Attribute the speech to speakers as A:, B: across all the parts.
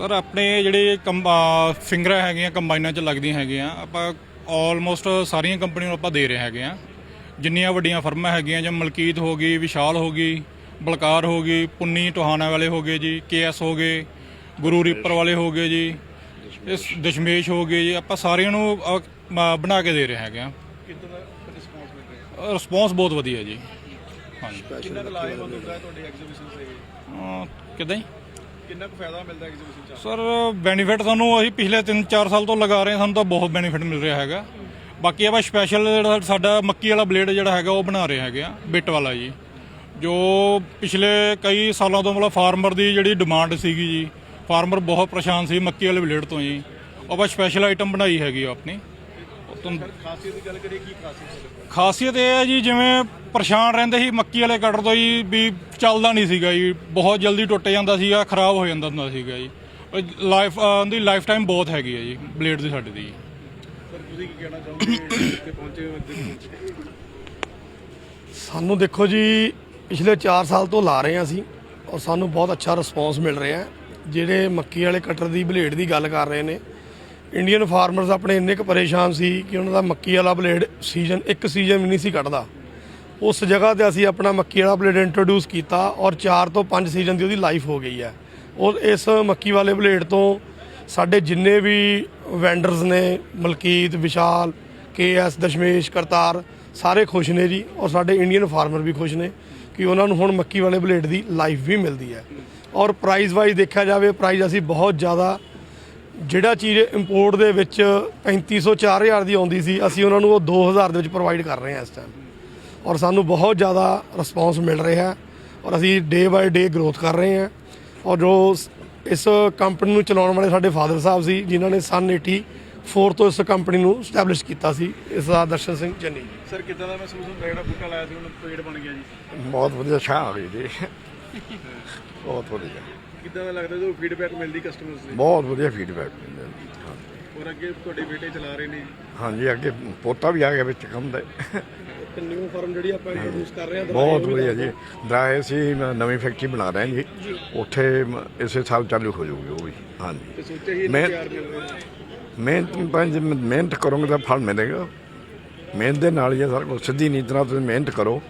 A: Sir ਆਪਣੇ ਜਿਹੜੇ ਫਿੰਗਰਾਂ ਹੈਗੀਆਂ ਕੰਬਾਈਨਾਂ 'ਚ ਲੱਗਦੀਆਂ ਹੈਗੀਆਂ ਆਪਾਂ ਆਲਮੋਸਟ ਸਾਰੀਆਂ ਕੰਪਨੀਆਂ ਨੂੰ ਆਪਾਂ ਦੇ ਰਹੇ ਹੈਗੇ ਆ ਜਿੰਨੀਆਂ ਵੱਡੀਆਂ ਫਰਮਾਂ ਹੈਗੀਆਂ ਜਿਵੇਂ ਮਲਕੀਤ ਹੋ ਗਈ ਵਿਸ਼ਾਲ ਹੋ ਗਈ ਬਲਕਾਰ ਹੋ ਗਈ ਪੁੰਨੀ ਟੋਹਾਨਾ ਵਾਲੇ ਹੋ ਗਏ ਜੀ ਕੇਐਸ ਹੋ ਗਏ ਗੁਰੂ ਰੀਪਰ ਵਾਲੇ ਹੋ ਗਏ ਜੀ ਇਸ ਦਸ਼ਮੇਸ਼ ਹੋ ਗਏ ਜੀ ਆਪਾਂ ਸਾਰਿਆਂ ਨੂੰ ਅ, ਬਣਾ ਕੇ ਦੇ ਰਹੇ ਹੈਗੇ ਆ
B: ਰਿਸਪੌਂਸ
A: ਬਹੁਤ ਵਧੀਆ ਜੀ। ਹਾਂਜੀ।
B: ਕਿੰਨਾ ਕੁ ਲਾਹੇਵੰਦ ਹੁੰਦਾ ਤੁਹਾਡੇ ਐਗਜ਼ੀਬਿਸ਼ਨ ਸੇ
A: ਕਿਦਾਂ ਜੀ?
B: ਕਿੰਨਾ ਕੁ ਫਾਇਦਾ ਮਿਲਦਾ ਐਗਜ਼ੀਬਿਸ਼ਨ ਚ?
A: ਸਰ ਬੈਨੀਫਿਟ ਸਾਨੂੰ ਅਸੀਂ ਪਿਛਲੇ 3-4 ਸਾਲ ਤੋਂ ਲਗਾ ਰਹੇ ਹਾਂ, ਸਾਨੂੰ ਤਾਂ ਬਹੁਤ ਬੈਨੀਫਿਟ ਮਿਲ ਰਿਹਾ ਹੈਗਾ। ਬਾਕੀ ਆਪਾਂ ਸਪੈਸ਼ਲ ਜਿਹੜਾ ਸਾਡਾ ਮੱਕੀ ਵਾਲਾ ਬਲੇਡ ਜਿਹੜਾ ਹੈਗਾ, ਉਹ ਬਣਾ ਰਹੇ ਹੈਗੇ ਆ ਬਿੱਟ ਵਾਲਾ ਜੀ। ਜੋ ਪਿਛਲੇ ਕਈ ਸਾਲਾਂ ਤੋਂ ਮਤਲਬ ਫਾਰਮਰ ਦੀ ਜਿਹੜੀ ਡਿਮਾਂਡ ਸੀਗੀ ਜੀ ਫਾਰਮਰ ਬਹੁਤ ਪਰੇਸ਼ਾਨ ਸੀ ਮੱਕੀ ਵਾਲੇ ਬਲੇਡ ਤੋਂ ਜੀ। ਉਹ ਆਪਾਂ ਸਪੈਸ਼ਲ ਆਈਟਮ ਬਣਾਈ ਹੈਗੀ ਆ ਆਪਣੀ। ਤੁਹਾਨੂੰ
B: ਖਾਸੀਅਤ ਦੀ ਗੱਲ ਕਰੀਏ ਕੀ ਖਾਸੀਅਤ ਹੈ
A: ਖਾਸੀਅਤ ਇਹ ਹੈ ਜੀ ਜਿਵੇਂ ਪਰੇਸ਼ਾਨ ਰਹਿੰਦੇ ਸੀ ਮੱਕੀ ਵਾਲੇ ਕਟਰ ਤੋਂ ਜੀ ਵੀ ਚੱਲਦਾ ਨਹੀਂ ਸੀਗਾ ਜੀ। ਬਹੁਤ ਜਲਦੀ ਟੁੱਟ ਜਾਂਦਾ ਸੀਗਾ ਖਰਾਬ ਹੋ ਜਾਂਦਾ ਹੁੰਦਾ ਸੀਗਾ ਜੀ। ਲਾਈਫ ਦੀ ਲਾਈਫ ਟਾਈਮ ਬਹੁਤ ਹੈਗੀ ਹੈ ਜੀ ਬਲੇਡ ਦੀ ਸਾਡੇ ਦੀ। ਜੀ
B: ਸਰ ਤੁਸੀਂ ਕੀ ਕਹਿਣਾ ਚਾਹੋਗੇ ਇੱਥੇ ਪਹੁੰਚੇ ਹੋ?
C: ਸਾਨੂੰ ਦੇਖੋ ਜੀ ਪਿਛਲੇ 4 ਸਾਲ ਤੋਂ ਲਾ ਰਹੇ ਹਾਂ ਅਸੀਂ ਔਰ ਸਾਨੂੰ ਬਹੁਤ ਅੱਛਾ ਰਿਸਪੌਂਸ ਮਿਲ ਰਿਹਾ ਜਿਹੜੇ ਮੱਕੀ ਵਾਲੇ ਕਟਰ ਦੀ ਬਲੇਡ ਦੀ ਗੱਲ ਕਰ ਰਹੇ ਨੇ ਇੰਡੀਅਨ ਫਾਰਮਰਸ ਆਪਣੇ ਇੰਨੇ ਕੁ ਪਰੇਸ਼ਾਨ ਸੀ ਕਿ ਉਹਨਾਂ ਦਾ ਮੱਕੀ ਵਾਲਾ ਬਲੇਡ ਸੀਜ਼ਨ ਇੱਕ ਸੀਜ਼ਨ ਵੀ ਨਹੀਂ ਸੀ ਕੱਢਦਾ। ਉਸ ਜਗ੍ਹਾ ਤੇ ਅਸੀਂ ਆਪਣਾ ਮੱਕੀ ਵਾਲਾ ਬਲੇਡ ਇੰਟਰੋਡਿਊਸ ਕੀਤਾ ਔਰ 4 ਤੋਂ 5 ਸੀਜ਼ਨ ਦੀ ਉਹਦੀ ਲਾਈਫ ਹੋ ਗਈ ਹੈ। ਔਰ ਇਸ ਮੱਕੀ ਵਾਲੇ ਬਲੇਡ ਤੋਂ ਸਾਡੇ ਜਿੰਨੇ ਵੀ ਵੈਂਡਰਸ ਨੇ, ਮਲਕੀਤ, ਵਿਸ਼ਾਲ ਕੇਐਸ ਦਸ਼ਮੇਸ਼, ਕਰਤਾਰ, ਸਾਰੇ ਖੁਸ਼ ਨੇ ਜੀ ਔਰ ਸਾਡੇ ਇੰਡੀਅਨ ਫਾਰਮਰ ਵੀ ਖੁਸ਼ ਨੇ ਕਿ ਉਹਨਾਂ ਨੂੰ ਹੁਣ ਮੱਕੀ ਵਾਲੇ ਬਲੇਡ ਦੀ ਲਾਈਫ ਵੀ ਮਿਲਦੀ ਹੈ। ਔਰ ਪ੍ਰਾਈਸ ਵਾਈਜ਼ ਦੇਖਿਆ ਜਾਵੇ ਪ੍ਰਾਈਸ ਅਸੀਂ ਬਹੁਤ ਜ਼ਿਆਦਾ ਜਿਹੜਾ ਚੀਜ਼ ਇੰਪੋਰਟ ਦੇ ਵਿੱਚ 3500 4000 ਦੀ ਆਉਂਦੀ ਸੀ ਅਸੀਂ ਉਹਨਾਂ ਨੂੰ ਉਹ 2000 ਦੇ ਵਿੱਚ ਪ੍ਰੋਵਾਈਡ ਕਰ ਰਹੇ ਹਾਂ ਇਸ ਟਾਈਮ ਔਰ ਸਾਨੂੰ ਬਹੁਤ ਜ਼ਿਆਦਾ ਰਿਸਪੌਂਸ ਮਿਲ ਰਿਹਾ ਹੈ ਔਰ ਅਸੀਂ ਡੇ ਬਾਏ ਡੇ ਗਰੋਥ ਕਰ ਰਹੇ ਹਾਂ। ਔਰ ਜੋ ਇਸ ਕੰਪਨੀ ਨੂੰ ਚਲਾਉਣ ਵਾਲੇ ਸਾਡੇ ਫਾਦਰ ਸਾਹਿਬ ਸੀ ਜਿਨ੍ਹਾਂ ਨੇ ਸਨ 84 ਤੋਂ ਇਸ ਕੰਪਨੀ ਨੂੰ ਸਟੈਬਲਿਸ਼ ਕੀਤਾ ਸੀ ਇਸ ਦਾ ਦਰਸ਼ਨ ਸਿੰਘ ਚੰਨੀ
B: ਸਰ ਕਿੱਦਾਂ ਦਾ ਮਹਿਸੂਸ ਹੁੰਦਾ ਜਿਹੜਾ ਬੂਟਾ ਲਾਇਆ ਸੀ ਹੁਣ ਪੇੜ ਬਣ ਗਿਆ ਜੀ?
D: ਬਹੁਤ ਵਧੀਆ ਛਾਂ ਆ ਗਈ ਜੀ। ਬਹੁਤ ਵਧੀਆ।
B: ਕਿੱਦਾਂ ਦਾ ਲੱਗਦਾ ਜਦੋਂ ਫੀਡਬੈਕ ਮਿਲਦੀ ਕਸਟਮਰਸ ਦੀ?
D: ਬਹੁਤ ਵਧੀਆ ਫੀਡਬੈਕ ਮਿਲਦਾ ਜੀ।
B: ਔਰ ਅੱਗੇ ਤੁਹਾਡੇ ਬੇਟੇ ਚਲਾ ਰਹੇ ਨੇ
D: ਹਾਂਜੀ ਅੱਗੇ ਪੋਤਾ ਵੀ ਆ ਗਿਆ ਵਿੱਚ ਕੰਮ ਦੇ
C: ਇੱਕ ਨਿਊ ਫਾਰਮ ਜਿਹੜੀ ਆਪਾਂ ਇੰਟਰੋਡਿਊਸ ਕਰ ਰਹੇ ਹਾਂ
D: ਬਹੁਤ ਵਧੀਆ ਜੀ। ਡਰਾਏ ਸੀ ਨਵੀਂ ਫੈਕਟਰੀ ਬਣਾ ਰਹੇ ਹਾਂ ਜੀ। ਉੱਥੇ ਮ- ਇਸੇ ਸਾਲ ਚਾਲੂ ਹੋ ਜਾਊਗੀ ਉਹ ਵੀ ਹਾਂਜੀ।
B: ਤੇ ਸੋਚਿਆ ਹੀ
D: ਮੈਂ-
B: ਪਿਆਰ ਮਿਲ ਰਹੇ। ਨੇ
D: ਮਿਹਨਤ ਪੰਜ ਮਿਹਨਤ ਕਰੋਗੇ ਤਾਂ ਫਲ ਮਿਲੇਗਾ। ਮਿਹਨਤ ਦੇ ਨਾਲ ਹੀ ਹੈ ਸਾਰਾ ਕੁਛ। ਸਿੱਧੀ ਨੀਤ ਨਾਲ ਤੁਸੀਂ ਮਿਹਨਤ ਕਰੋ।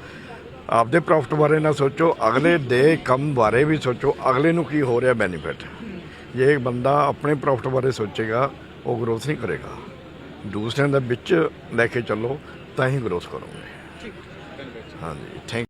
D: ਆਪਦੇ ਪ੍ਰੋਫਿਟ ਬਾਰੇ ਨਾ ਸੋਚੋ ਅਗਲੇ ਦੇ ਕੰਮ ਬਾਰੇ ਵੀ ਸੋਚੋ ਅਗਲੇ ਨੂੰ ਕੀ ਹੋ ਰਿਹਾ ਬੈਨੀਫਿਟ ਜੇ ਇੱਕ ਬੰਦਾ ਆਪਣੇ ਪ੍ਰੋਫਿਟ ਬਾਰੇ ਸੋਚੇਗਾ ਉਹ ਗਰੋਥ ਨਹੀਂ ਕਰੇਗਾ। ਦੂਸਰਿਆਂ ਦਾ ਵਿੱਚ ਲੈ ਕੇ ਚੱਲੋ ਤਾਂ ਹੀ ਗਰੋਥ ਕਰੋਗੇ। ਹਾਂਜੀ ਥੈਂਕ